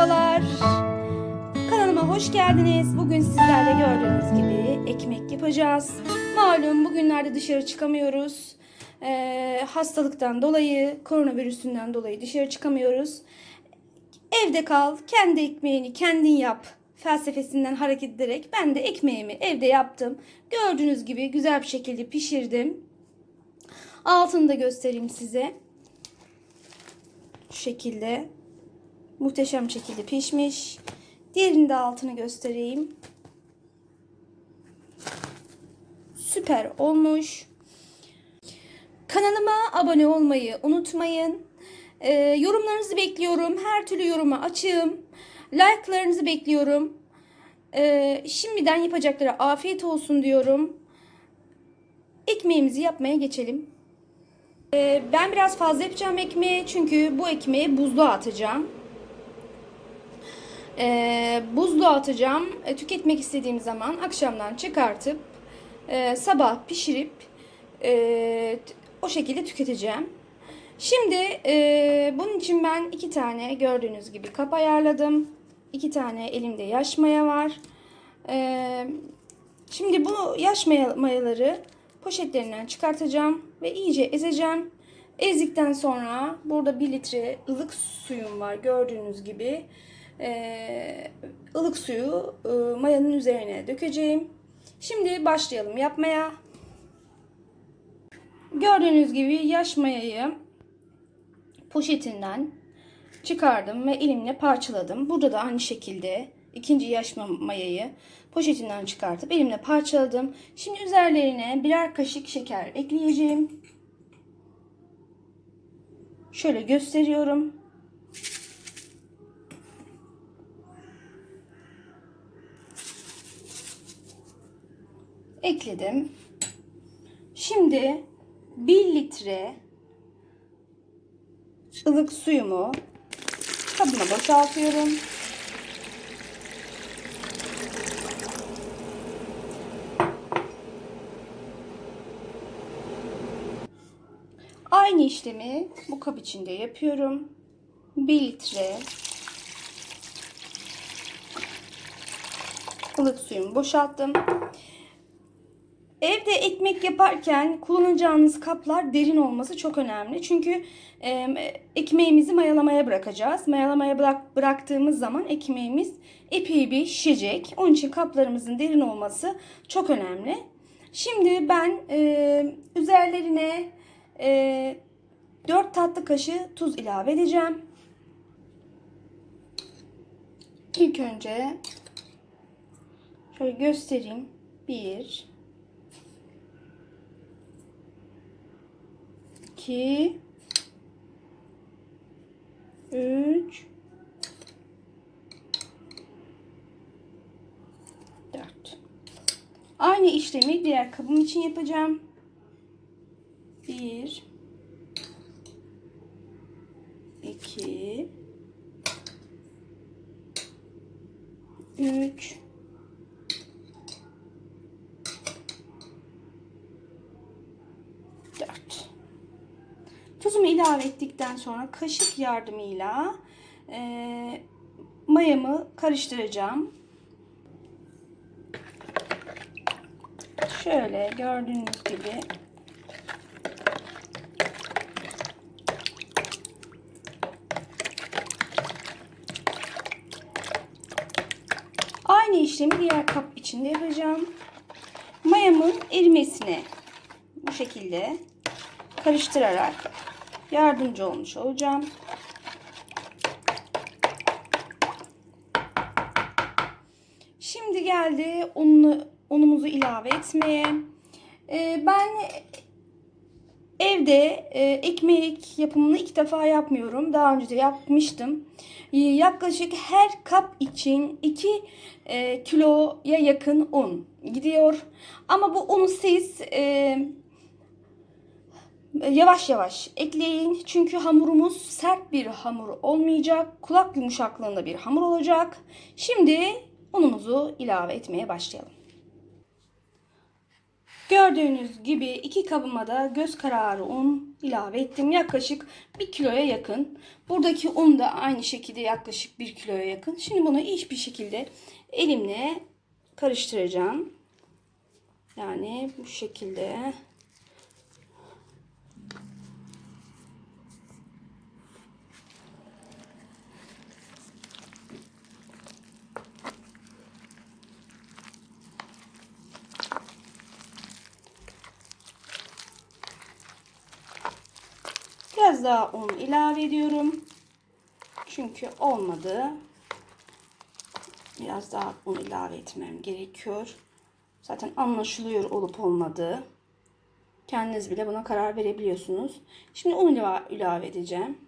Merhabalar. Kanalıma hoş geldiniz. Bugün sizlerle gördüğünüz gibi ekmek yapacağız. Malum bugünlerde dışarı çıkamıyoruz. Ee, hastalıktan dolayı, koronavirüsünden dolayı dışarı çıkamıyoruz. Evde kal, kendi ekmeğini kendin yap felsefesinden hareket ederek ben de ekmeğimi evde yaptım. Gördüğünüz gibi güzel bir şekilde pişirdim. Altını da göstereyim size. Şu şekilde muhteşem şekilde pişmiş. Diğerinin de altını göstereyim. Süper olmuş. Kanalıma abone olmayı unutmayın. Ee, yorumlarınızı bekliyorum. Her türlü yoruma açığım. Like'larınızı bekliyorum. Ee, şimdiden yapacaklara afiyet olsun diyorum. Ekmeğimizi yapmaya geçelim. Ee, ben biraz fazla yapacağım ekmeği çünkü bu ekmeği buzluğa atacağım. Ee, buzluğa atacağım. E, tüketmek istediğim zaman akşamdan çıkartıp e, sabah pişirip e, o şekilde tüketeceğim. Şimdi e, bunun için ben iki tane gördüğünüz gibi kap ayarladım. İki tane elimde yaş maya var. E, şimdi bu yaş maya- mayaları poşetlerinden çıkartacağım ve iyice ezeceğim. Ezdikten sonra burada 1 litre ılık suyum var gördüğünüz gibi. Ee, ılık suyu e, mayanın üzerine dökeceğim. Şimdi başlayalım yapmaya. Gördüğünüz gibi yaş mayayı poşetinden çıkardım ve elimle parçaladım. Burada da aynı şekilde ikinci yaş ma- mayayı poşetinden çıkartıp elimle parçaladım. Şimdi üzerlerine birer kaşık şeker ekleyeceğim. Şöyle gösteriyorum. Ekledim. Şimdi 1 litre ılık suyumu kabıma boşaltıyorum. Aynı işlemi bu kap içinde yapıyorum. 1 litre ılık suyumu boşalttım. Evde ekmek yaparken kullanacağınız kaplar derin olması çok önemli. Çünkü e, ekmeğimizi mayalamaya bırakacağız. Mayalamaya bırak, bıraktığımız zaman ekmeğimiz epey bir şişecek. Onun için kaplarımızın derin olması çok önemli. Şimdi ben e, üzerlerine e, 4 tatlı kaşığı tuz ilave edeceğim. İlk önce şöyle göstereyim. 1 2 3 4 Aynı işlemi diğer kabım için yapacağım. 1 2 3 4 Tuzumu ilave ettikten sonra kaşık yardımıyla e, mayamı karıştıracağım. Şöyle gördüğünüz gibi aynı işlemi diğer kap içinde yapacağım. Mayamın erimesine bu şekilde karıştırarak yardımcı olmuş olacağım. Şimdi geldi ununu, unumuzu ilave etmeye. Ee, ben evde e, ekmek yapımını ilk defa yapmıyorum. Daha önce de yapmıştım. Ee, yaklaşık her kap için 2 e, kiloya yakın un gidiyor. Ama bu unu siz e, yavaş yavaş ekleyin. Çünkü hamurumuz sert bir hamur olmayacak. Kulak yumuşaklığında bir hamur olacak. Şimdi unumuzu ilave etmeye başlayalım. Gördüğünüz gibi iki kabıma da göz kararı un ilave ettim. Yaklaşık 1 kiloya yakın. Buradaki un da aynı şekilde yaklaşık 1 kiloya yakın. Şimdi bunu iyi bir şekilde elimle karıştıracağım. Yani bu şekilde. Biraz daha un ilave ediyorum. Çünkü olmadı. Biraz daha un ilave etmem gerekiyor. Zaten anlaşılıyor olup olmadığı. Kendiniz bile buna karar verebiliyorsunuz. Şimdi un ilave- edeceğim.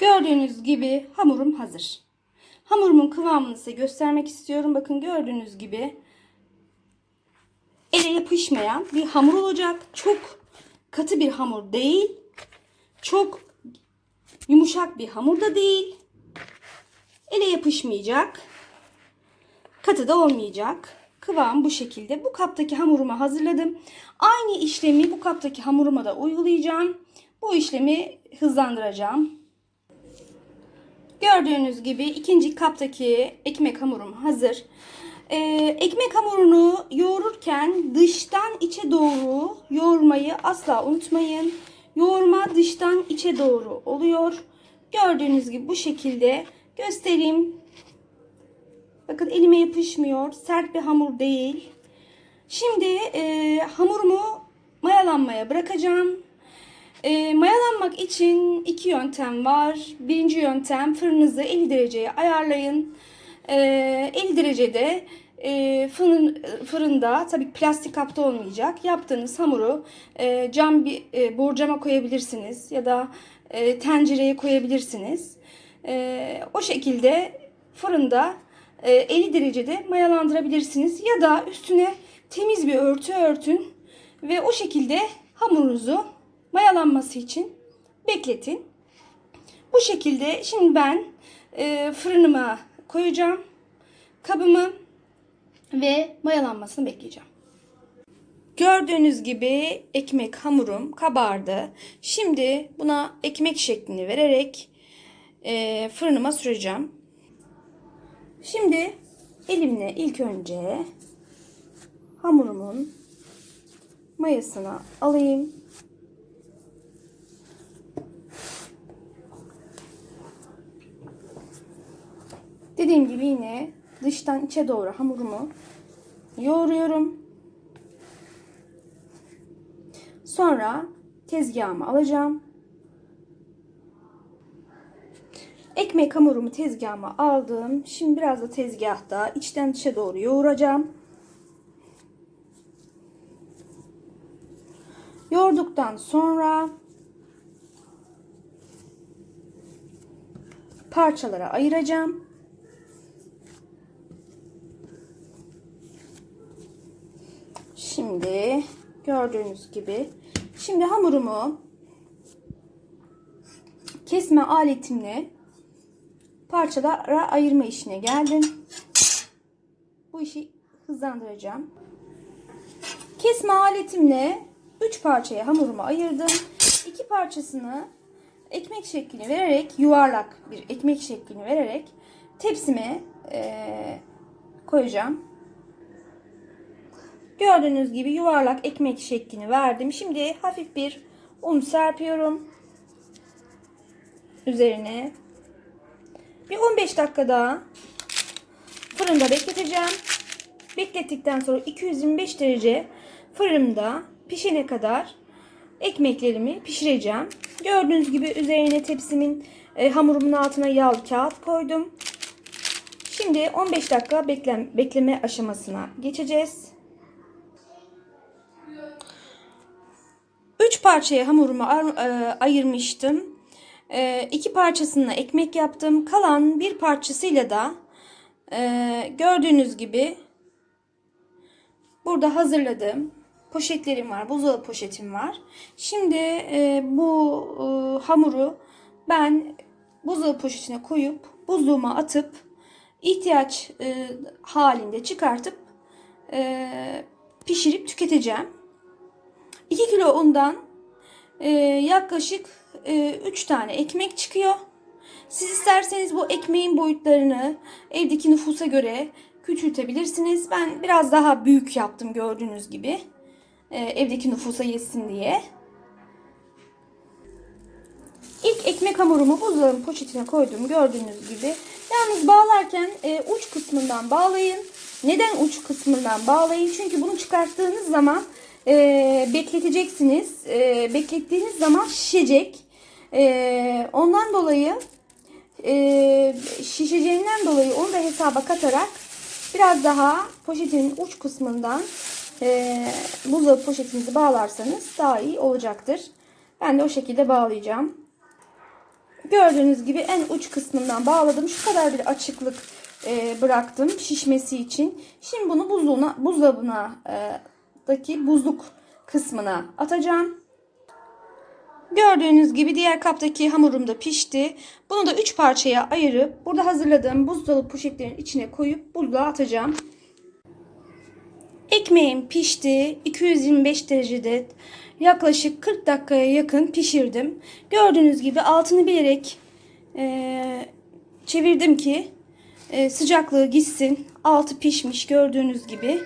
Gördüğünüz gibi hamurum hazır. Hamurumun kıvamını size göstermek istiyorum. Bakın gördüğünüz gibi ele yapışmayan bir hamur olacak. Çok katı bir hamur değil. Çok yumuşak bir hamur da değil. Ele yapışmayacak. Katı da olmayacak. Kıvam bu şekilde. Bu kaptaki hamurumu hazırladım. Aynı işlemi bu kaptaki hamuruma da uygulayacağım. Bu işlemi hızlandıracağım. Gördüğünüz gibi ikinci kaptaki ekmek hamurum hazır. Ee, ekmek hamurunu yoğururken dıştan içe doğru yoğurmayı asla unutmayın. Yoğurma dıştan içe doğru oluyor. Gördüğünüz gibi bu şekilde göstereyim. Bakın elime yapışmıyor. Sert bir hamur değil. Şimdi e, hamurumu mayalanmaya bırakacağım. E, mayalanmak için iki yöntem var. Birinci yöntem fırınınızı 50 dereceye ayarlayın. E, 50 derecede e, fırın, fırında tabii plastik kapta olmayacak. Yaptığınız hamuru e, cam bir e, borcama koyabilirsiniz ya da e, tencereye koyabilirsiniz. E, o şekilde fırında e, 50 derecede mayalandırabilirsiniz ya da üstüne temiz bir örtü örtün ve o şekilde hamurunuzu mayalanması için bekletin. Bu şekilde şimdi ben e, fırınıma koyacağım kabımı ve mayalanmasını bekleyeceğim. Gördüğünüz gibi ekmek hamurum kabardı. Şimdi buna ekmek şeklini vererek e, fırınıma süreceğim. Şimdi elimle ilk önce hamurumun mayasını alayım. Dediğim gibi yine dıştan içe doğru hamurumu yoğuruyorum. Sonra tezgahıma alacağım. Ekmek hamurumu tezgahıma aldım. Şimdi biraz da tezgahta içten dışa doğru yoğuracağım. Yoğurduktan sonra parçalara ayıracağım. Şimdi gördüğünüz gibi şimdi hamurumu kesme aletimle parçalara ayırma işine geldim. Bu işi hızlandıracağım. Kesme aletimle 3 parçaya hamurumu ayırdım. 2 parçasını ekmek şeklini vererek yuvarlak bir ekmek şeklini vererek tepsime eee, koyacağım. Gördüğünüz gibi yuvarlak ekmek şeklini verdim. Şimdi hafif bir un serpiyorum. Üzerine. Bir 15 dakika daha fırında bekleteceğim. Beklettikten sonra 225 derece fırında pişene kadar ekmeklerimi pişireceğim. Gördüğünüz gibi üzerine tepsimin e, hamurumun altına yağlı kağıt koydum. Şimdi 15 dakika beklem, bekleme aşamasına geçeceğiz. 3 parçaya hamurumu e, ayırmıştım. E, iki parçasını ekmek yaptım. Kalan bir parçasıyla da e, gördüğünüz gibi burada hazırladığım poşetlerim var. Buzdolabı poşetim var. Şimdi e, bu e, hamuru ben buzdolabı poşetine koyup buzluğuma atıp ihtiyaç e, halinde çıkartıp e, pişirip tüketeceğim. 2 kilo undan e, yaklaşık 3 tane ekmek çıkıyor. Siz isterseniz bu ekmeğin boyutlarını evdeki nüfusa göre küçültebilirsiniz. Ben biraz daha büyük yaptım gördüğünüz gibi. E, evdeki nüfusa yesin diye. İlk ekmek hamurumu buzdolabı poşetine koydum gördüğünüz gibi. Yalnız bağlarken e, uç kısmından bağlayın. Neden uç kısmından bağlayın? Çünkü bunu çıkarttığınız zaman e, bekleteceksiniz. E, beklettiğiniz zaman şişecek. E, ondan dolayı e, şişeceğinden dolayı onu da hesaba katarak biraz daha poşetin uç kısmından e, buzdolabı poşetinizi bağlarsanız daha iyi olacaktır. Ben de o şekilde bağlayacağım. Gördüğünüz gibi en uç kısmından bağladım. Şu kadar bir açıklık e, bıraktım şişmesi için. Şimdi bunu buzluğuna, buzdolabına e, daki buzluk kısmına atacağım. Gördüğünüz gibi diğer kaptaki hamurum da pişti. Bunu da 3 parçaya ayırıp burada hazırladığım buzdolabı poşetlerin içine koyup buzluğa atacağım. Ekmeğim pişti. 225 derecede yaklaşık 40 dakikaya yakın pişirdim. Gördüğünüz gibi altını bilerek e, çevirdim ki e, sıcaklığı gitsin. Altı pişmiş gördüğünüz gibi.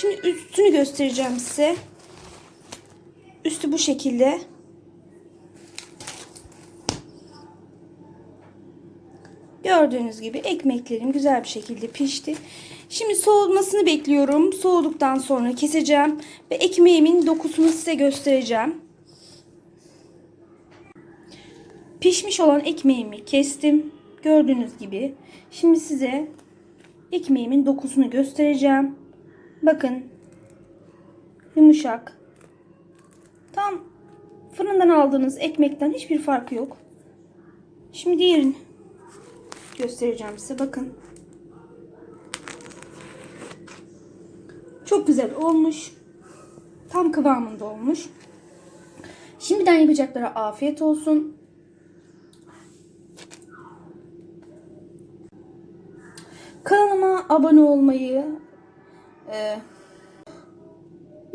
Şimdi üstünü göstereceğim size. Üstü bu şekilde. Gördüğünüz gibi ekmeklerim güzel bir şekilde pişti. Şimdi soğumasını bekliyorum. Soğuduktan sonra keseceğim ve ekmeğimin dokusunu size göstereceğim. Pişmiş olan ekmeğimi kestim. Gördüğünüz gibi. Şimdi size ekmeğimin dokusunu göstereceğim. Bakın. Yumuşak. Tam fırından aldığınız ekmekten hiçbir farkı yok. Şimdi diğerini göstereceğim size. Bakın. Çok güzel olmuş. Tam kıvamında olmuş. Şimdiden yapacaklara afiyet olsun. Kanalıma abone olmayı, e,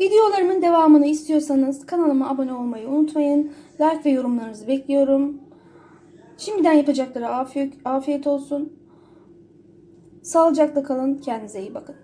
videolarımın devamını istiyorsanız kanalıma abone olmayı unutmayın. Like ve yorumlarınızı bekliyorum. Şimdiden yapacaklara afiyet olsun. Sağlıcakla kalın. Kendinize iyi bakın.